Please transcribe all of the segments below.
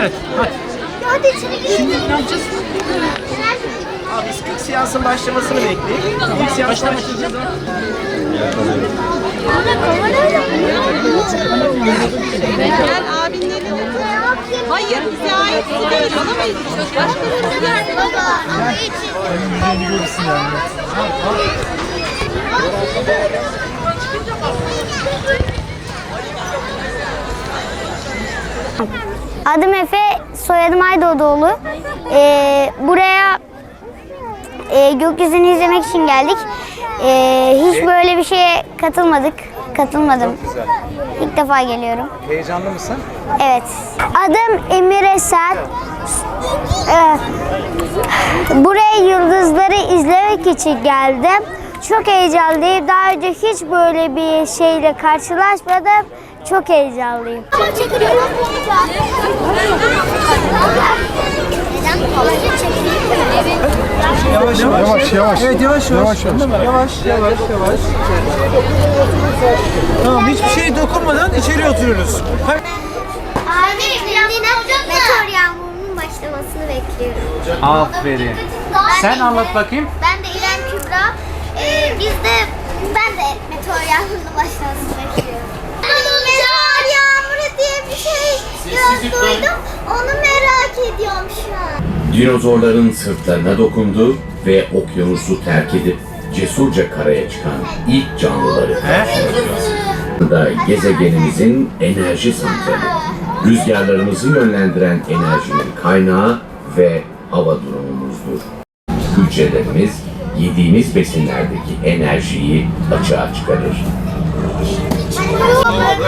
Evet. Hadi. Hadi içeri girelim. Şimdi ne yapacağız? Abi biz ilk seansın başlamasını bekleyelim. İlk seans başlayacağız. Gel abinin elini tut. Hayır bize ait değil. Bana mı yetişiyor? Başka Baba ama için. Adım Efe, soyadım Aydoğduoğlu. Ee, buraya e, gökyüzünü izlemek için geldik. Ee, hiç böyle bir şeye katılmadık. Katılmadım. İlk defa geliyorum. Heyecanlı mısın? Evet. Adım Emir Esen. Ee, buraya yıldızları izlemek için geldim. Çok heyecanlıyım. Daha önce hiç böyle bir şeyle karşılaşmadım. Çok heyecanlıyım. Yavaş yavaş. Yavaş yavaş. Evet yavaş yavaş. Yavaş yavaş. Yavaş yavaş yavaş. Tamam hiçbir şey dokunmadan içeri oturuyoruz. Hayır. Meteor yağmurunun başlamasını bekliyorum. Aferin. Sen anlat bakayım. Ben de İrem Kübra. Biz de ben de meteor yağmurunun başlamasını bekliyorum. meteor yağmuru diye bir şey biraz duydum. Onu merak ediyorum şu an. Dinozorların sırtlarına dokundu ve okyanusu terk edip cesurca karaya çıkan ilk canlıları karşılaşacağız. da gezegenimizin enerji santrali, rüzgarlarımızı yönlendiren enerjinin kaynağı ve hava durumumuzdur. Hücrelerimiz yediğimiz besinlerdeki enerjiyi açığa çıkarır.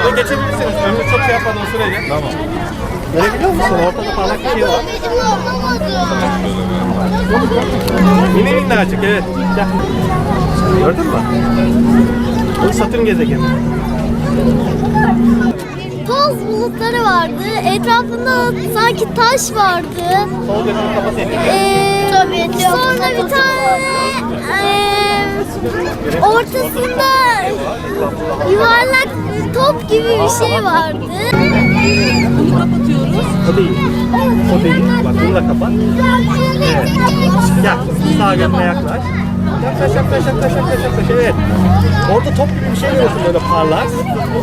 Böyle geçebilirsiniz. Önünü çok şey yapmadan sürece. Tamam. Görebiliyor musun? Ortada parlak bir şey var. Mini minnacık evet. Gel. Gördün mü? Bu Satürn gezegeni. Toz bulutları vardı. Etrafında sanki taş vardı. Sol gözünü kapat elini. Ee, sonra bir tane ee, ortasında yuvarlak top gibi bir şey vardı. Bunu kapatıyoruz. O değil. O değil. Bak bunu da kapat. Evet. Gel. Sağ gözüne yaklaş. Yaklaş yaklaş yaklaş yaklaş yaklaş. Evet. Orada top gibi bir şey görüyorsun böyle parlak.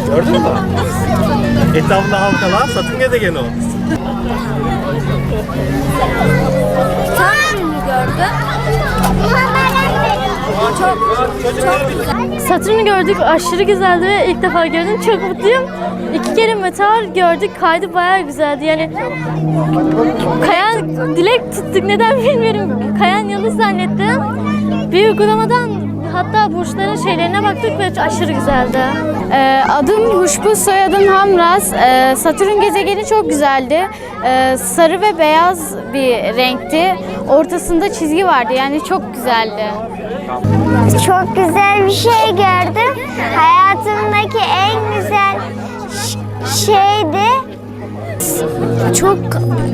Gördün mü? Etrafında halkalar. Satürn gezegeni o. Sen mi gördün? Satürn'ü gördük aşırı güzeldi ve ilk defa gördüm çok mutluyum. İki kere meteor gördük kaydı bayağı güzeldi yani kayan dilek tuttuk neden bilmiyorum kayan yıldız zannettim. Bir uygulamadan hatta burçların şeylerine baktık ve aşırı güzeldi. Ee, adım Huşbu, soyadım Hamraz. Ee, Satürn gezegeni çok güzeldi. Ee, sarı ve beyaz bir renkti. Ortasında çizgi vardı yani çok güzeldi. Çok güzel bir şey gördüm. Hayatımdaki en güzel ş- şeydi. Çok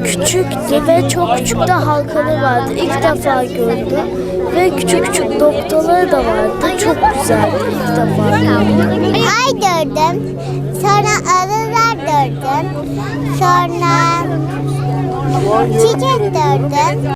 küçüktü ve çok küçük de halkalı vardı. İlk defa gördüm ve küçük küçük noktaları da vardı. Çok güzeldi ilk defa. Ay gördüm. Sonra arılar gördüm. Sonra çiçek gördüm.